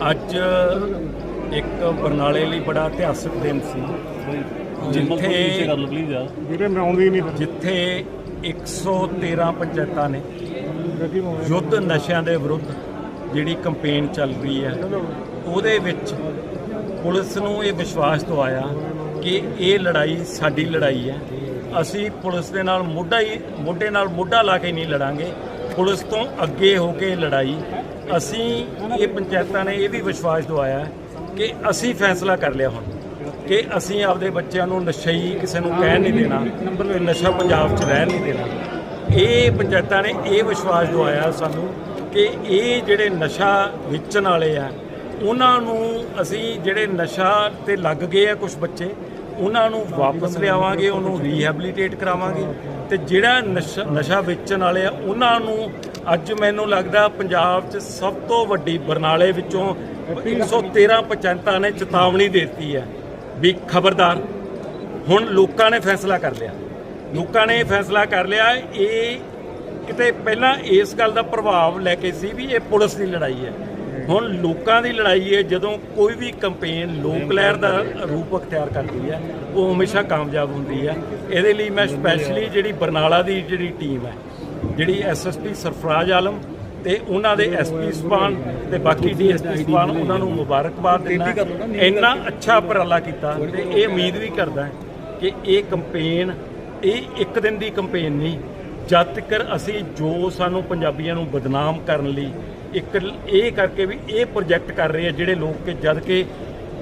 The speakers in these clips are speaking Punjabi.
ਅੱਜ ਇੱਕ ਬਰਨਾਲੇ ਲਈ ਬੜਾ ਇਤਿਹਾਸਕ ਦਿਨ ਸੀ। ਜਿੱਥੇ ਕਰ ਲਓ ਪਲੀਜ਼ ਯਾਰ। ਵੀਰੇ ਮੈਂ ਆਉਂਦੀ ਨਹੀਂ। ਜਿੱਥੇ 113 ਪੰਚਾਇਤਾਂ ਨੇ ਯੁੱਧ ਨਸ਼ਿਆਂ ਦੇ ਵਿਰੁੱਧ ਜਿਹੜੀ ਕੈਂਪੇਨ ਚੱਲ ਰਹੀ ਹੈ ਉਹਦੇ ਵਿੱਚ ਪੁਲਿਸ ਨੂੰ ਇਹ ਵਿਸ਼ਵਾਸ ਦਵਾਇਆ ਕਿ ਇਹ ਲੜਾਈ ਸਾਡੀ ਲੜਾਈ ਹੈ। ਅਸੀਂ ਪੁਲਿਸ ਦੇ ਨਾਲ ਮੋਢਾ ਹੀ ਮੋਢੇ ਨਾਲ ਮੋਢਾ ਲਾ ਕੇ ਨਹੀਂ ਲੜਾਂਗੇ। ਪੁਲਿਸ ਤੋਂ ਅੱਗੇ ਹੋ ਕੇ ਲੜਾਈ, ਅਸੀਂ ਇਹ ਪੰਚਾਇਤਾਂ ਨੇ ਇਹ ਵੀ ਵਿਸ਼ਵਾਸ ਦਵਾਇਆ ਕਿ ਅਸੀਂ ਫੈਸਲਾ ਕਰ ਲਿਆ ਹੁਣ, ਕਿ ਅਸੀਂ ਆਪਦੇ ਬੱਚਿਆਂ ਨੂੰ ਨਸ਼ਈ ਕਿਸੇ ਨੂੰ ਕਹਿ ਨਹੀਂ ਦੇਣਾ ਕਿ ਨਸ਼ਾ ਪੰਜਾਬ 'ਚ ਰਹਿਣ ਨਹੀਂ ਦੇਣਾ। ਇਹ ਪੰਚਾਇਤਾਂ ਨੇ ਇਹ ਵਿਸ਼ਵਾਸ ਦਵਾਇਆ ਸਾਨੂੰ ਕਿ ਇਹ ਜਿਹੜੇ ਨਸ਼ਾ ਵੇਚਣ ਵਾਲੇ ਆ, ਉਹਨਾਂ ਨੂੰ ਅਸੀਂ ਜਿਹੜੇ ਨਸ਼ਾ ਤੇ ਲੱਗ ਗਏ ਆ ਕੁਝ ਬੱਚੇ, ਉਹਨਾਂ ਨੂੰ ਵਾਪਸ ਲਿਆਵਾਂਗੇ, ਉਹਨੂੰ ਰੀਹੈਬਿਲਿਟੇਟ ਕਰਾਵਾਂਗੇ। ਤੇ ਜਿਹੜਾ ਨਸ਼ਾ ਨਸ਼ਾ ਵੇਚਣ ਵਾਲੇ ਆ, ਉਹਨਾਂ ਨੂੰ ਅੱਜ ਮੈਨੂੰ ਲੱਗਦਾ ਪੰਜਾਬ 'ਚ ਸਭ ਤੋਂ ਵੱਡੀ ਬਰਨਾਲੇ ਵਿੱਚੋਂ 113 ਪੰਚਾਇਤਾਂ ਨੇ ਚੇਤਾਵਨੀ ਦੇ ਦਿੱਤੀ ਹੈ ਵੀ ਖਬਰਦਾਰ, ਹੁਣ ਲੋਕਾਂ ਨੇ ਫੈਸਲਾ ਕਰ ਲਿਆ। ਲੋਕਾਂ ਨੇ ਫੈਸਲਾ ਕਰ ਲਿਆ, ਇਹ ਕਿਤੇ ਪਹਿਲਾਂ ਇਸ ਗੱਲ ਦਾ ਪ੍ਰਭਾਵ ਲੈ ਕੇ ਸੀ ਵੀ ਇਹ ਪੁਲਿਸ ਦੀ ਲੜਾਈ ਹੈ। ਹੁਣ ਲੋਕਾਂ ਦੀ ਲੜਾਈ ਹੈ ਜਦੋਂ ਕੋਈ ਵੀ ਕੰਪੇਨ ਲੋਕ ਲਹਿਰ ਦਾ ਰੂਪ ਅਖਤਿਆਰ ਕਰਦੀ ਹੈ ਉਹ ਹਮੇਸ਼ਾ ਕਾਮਯਾਬ ਹੁੰਦੀ ਹੈ। ਇਹਦੇ ਲਈ ਮੈਂ ਸਪੈਸ਼ਲੀ ਜਿਹੜੀ ਬਰਨਾਲਾ ਦੀ ਜਿਹੜੀ ਟੀਮ ਹੈ ਜਿਹੜੀ ਐਸਐਸਪੀ ਸਰਫਰਾਜ਼ ਆਲਮ ਤੇ ਉਹਨਾਂ ਦੇ ਐਸਪੀ ਸਪਾਨ ਤੇ ਬਾਕੀ ਡੀਐਸਪੀ ਸਪਾਨ ਉਹਨਾਂ ਨੂੰ ਮੁਬਾਰਕਬਾਦ ਦਿੰਦਾ। ਇੰਨਾ ਅੱਛਾ ਉਪਰਾਲਾ ਕੀਤਾ ਤੇ ਇਹ ਉਮੀਦ ਵੀ ਕਰਦਾ ਕਿ ਇਹ ਕੰਪੇਨ ਇਹ ਇੱਕ ਦਿਨ ਦੀ ਕੰਪੇਨ ਨਹੀਂ ਜਦ ਤੱਕ ਅਸੀਂ ਜੋ ਸਾਨੂੰ ਪੰਜਾਬੀਆਂ ਨੂੰ ਬਦਨਾਮ ਕਰਨ ਲਈ ਇੱਕ ਇਹ ਕਰਕੇ ਵੀ ਇਹ ਪ੍ਰੋਜੈਕਟ ਕਰ ਰਹੇ ਆ ਜਿਹੜੇ ਲੋਕ ਕਿ ਜਦ ਕਿ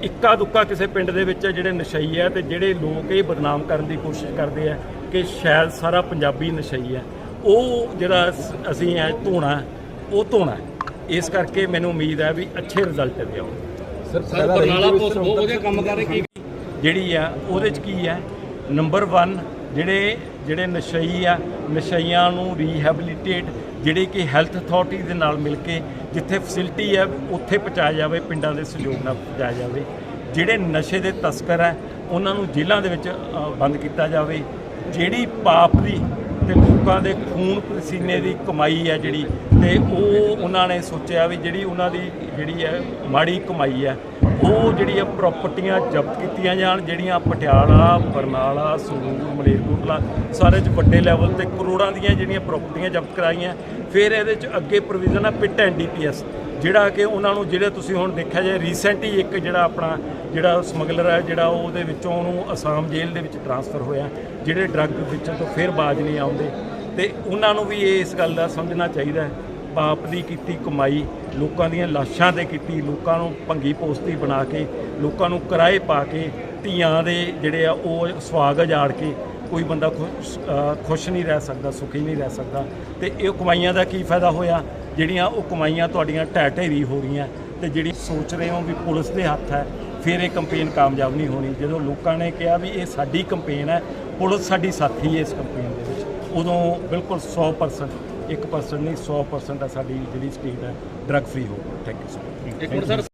ਇੱਕਾ ਦੁੱਕਾ ਕਿਸੇ ਪਿੰਡ ਦੇ ਵਿੱਚ ਜਿਹੜੇ ਨਸ਼ਈ ਹੈ ਤੇ ਜਿਹੜੇ ਲੋਕ ਇਹ ਬਦਨਾਮ ਕਰਨ ਦੀ ਕੋਸ਼ਿਸ਼ ਕਰਦੇ ਆ ਕਿ ਸ਼ਾਇਦ ਸਾਰਾ ਪੰਜਾਬੀ ਨਸ਼ਈ ਹੈ ਉਹ ਜਿਹੜਾ ਅਸ- ਐ ਧੋਣਾ ਉਹ ਧੋਣਾ। ਇਸ ਕਰਕੇ ਮੈਨੂੰ ਉਮੀਦ ਹੈ ਵੀ ਅੱਛੇ ਰਿਜ਼ਲਟ ਦੇ ਆਉਣ। ਸਰ ਬਰਨਾਲਾ ਪੁਲਿਸ ਬਹੁਤ ਵਧੀਆ ਕੰਮ ਕਰ ਰਹੀ ਕੀ ਜਿਹੜੀ ਆ ਉਹਦੇ ਚ ਕੀ ਹੈ ਨੰਬਰ 1 ਜਿਹੜੇ ਜਿਹੜੇ ਨਸ਼ਈ ਆ ਨਸ਼ਈਆਂ ਨੂੰ ਰੀਹੈਬਿਲਿਟੇਟ ਜਿਹੜੇ ਕਿ ਹੈਲਥ ਅਥਾਰਟੀ ਦੇ ਨਾਲ ਮਿਲ ਕੇ ਜਿੱਥੇ ਫੈਸਿਲਿਟੀ ਹੈ, ਉੱਥੇ ਪਹੁੰਚਾਇਆ ਜਾਵੇ, ਪਿੰਡਾਂ ਦੇ ਸਹਿਯੋਗ ਨਾਲ ਪਹੁੰਚਾਇਆ ਜਾਵੇ। ਜਿਹੜੇ ਨਸ਼ੇ ਦੇ ਤਸਕਰ ਹੈ, ਉਹਨਾਂ ਨੂੰ ਜੇਲ੍ਹਾਂ ਦੇ ਵਿੱਚ ਬੰਦ ਕੀਤਾ ਜਾਵੇ। ਜਿਹੜੀ ਪਾਪ ਦੀ ਤੇ ਲੋਕਾਂ ਦੇ ਖੂਨ ਪਸੀਨੇ ਦੀ ਕਮਾਈ ਹੈ ਜਿਹੜੀ, ਤੇ ਉਹ ਉਹਨਾਂ ਨੇ ਸੋਚਿਆ ਵੀ ਜਿਹੜੀ ਉਹਨਾਂ ਦੀ ਜਿਹੜੀ ਹੈ, ਮਾੜੀ ਕਮਾਈ ਹੈ ਉਹ ਜਿਹੜੀਆਂ ਪ੍ਰਾਪਰਟੀਆਂ ਜ਼ਬਤ ਕੀਤੀਆਂ ਜਾਣ, ਜਿਹੜੀਆਂ ਪਟਿਆਲਾ, ਬਰਨਾਲਾ, ਸੰਗਰੂਰ, ਮਲੇਰਕੋਟਲਾ, ਸਾਰੇ ਚ ਵੱਡੇ ਲੈਵਲ ਤੇ ਕਰੋੜਾਂ ਦੀਆਂ ਜਿਹੜੀਆਂ ਪ੍ਰਾਪਰਟੀਆਂ ਜ਼ਬਤ ਕਰਾਈਆਂ, ਫਿਰ ਇਹਦੇ ਚ ਅੱਗੇ ਪ੍ਰੋਵੀਜ਼ਨ ਹੈ ਪਿਟ ਐਨਡੀਪੀਐਸ ਜਿਹੜਾ ਕਿ ਉਹਨਾਂ ਨੂੰ ਜਿਹੜੇ ਤੁਸੀਂ ਹੁਣ ਦੇਖਿਆ ਜਾਏ ਰੀਸੈਂਟ ਹੀ ਇੱਕ ਜਿਹੜਾ ਆਪਣਾ ਜਿਹੜਾ ਸਮਗਲਰ ਹੈ ਜਿਹੜਾ ਉਹਦੇ ਵਿੱਚੋਂ ਉਹਨੂੰ ਅਸਾਮ ਜੇਲ੍ਹ ਦੇ ਵਿੱਚ ਟਰਾਂਸਫਰ ਹੋਇਆ, ਜਿਹੜੇ ਡਰੱਗ ਵਿੱਚੋਂ ਤੋਂ ਫਿਰ ਬਾਜ ਨਹੀਂ ਆਉਂਦੇ। ਤੇ ਉਹਨਾਂ ਨੂੰ ਵੀ ਇਹ ਇਸ ਗੱਲ ਦਾ ਸਮਝਣਾ ਚਾਹੀਦਾ ਹੈ ਪਾਪ ਦੀ ਕੀਤੀ ਕਮਾਈ, ਲੋਕਾਂ ਦੀਆਂ ਲਾਸ਼ਾਂ ਤੇ ਕੀਤੀ, ਲੋਕਾਂ ਨੂੰ ਭੰਗੀ ਪੋਸਤੀ ਬਣਾ ਕੇ, ਲੋਕਾਂ ਨੂੰ ਕਿਰਾਏ ਪਾ ਕੇ, ਧੀਆਂ ਦੇ ਜਿਹੜੇ ਆ ਉਹ ਸਵਾਗ ਉਜਾੜ ਕੇ ਕੋਈ ਬੰਦਾ ਖੁਸ਼ ਖੁਸ਼ ਨਹੀਂ ਰਹਿ ਸਕਦਾ, ਸੁਖੀ ਨਹੀਂ ਰਹਿ ਸਕਦਾ ਤੇ ਇਹ ਕਮਾਈਆਂ ਦਾ ਕੀ ਫਾਇਦਾ ਹੋਇਆ? ਜਿਹੜੀਆਂ ਉਹ ਕਮਾਈਆਂ ਤੁਹਾਡੀਆਂ ਢਹਿ ਢੇਰੀ ਹੋ ਰਹੀਆਂ ਤੇ ਜਿਹੜੀ ਸੋਚ ਰਹੇ ਹੋ ਵੀ ਪੁਲਿਸ ਦੇ ਹੱਥ ਹੈ, ਫਿਰ ਇਹ ਕੰਪੇਨ ਕਾਮਯਾਬ ਨਹੀਂ ਹੋਣੀ। ਜਦੋਂ ਲੋਕਾਂ ਨੇ ਕਿਹਾ ਵੀ ਇਹ ਸਾਡੀ ਕੰਪੇਨ ਹੈ, ਪੁਲਿਸ ਸਾਡੀ ਸਾਥੀ ਹੈ ਇਸ ਕੰਪੇਨ ਦੇ ਵਿੱਚ, ਉਦੋਂ ਬਿਲਕੁਲ 100% 1% ਨਹੀਂ 100% ਆ ਸਾਡੀ ਜਿਹੜੀ ਸਟੇਟ ਹੈ ਡਰੱਗ ਫ੍ਰੀ ਹੋਊਗਾ ਥੈਂਕ ਯੂ ਸੋ ਮਚ ਇੱਕ ਮਿੰਟ ਸਰ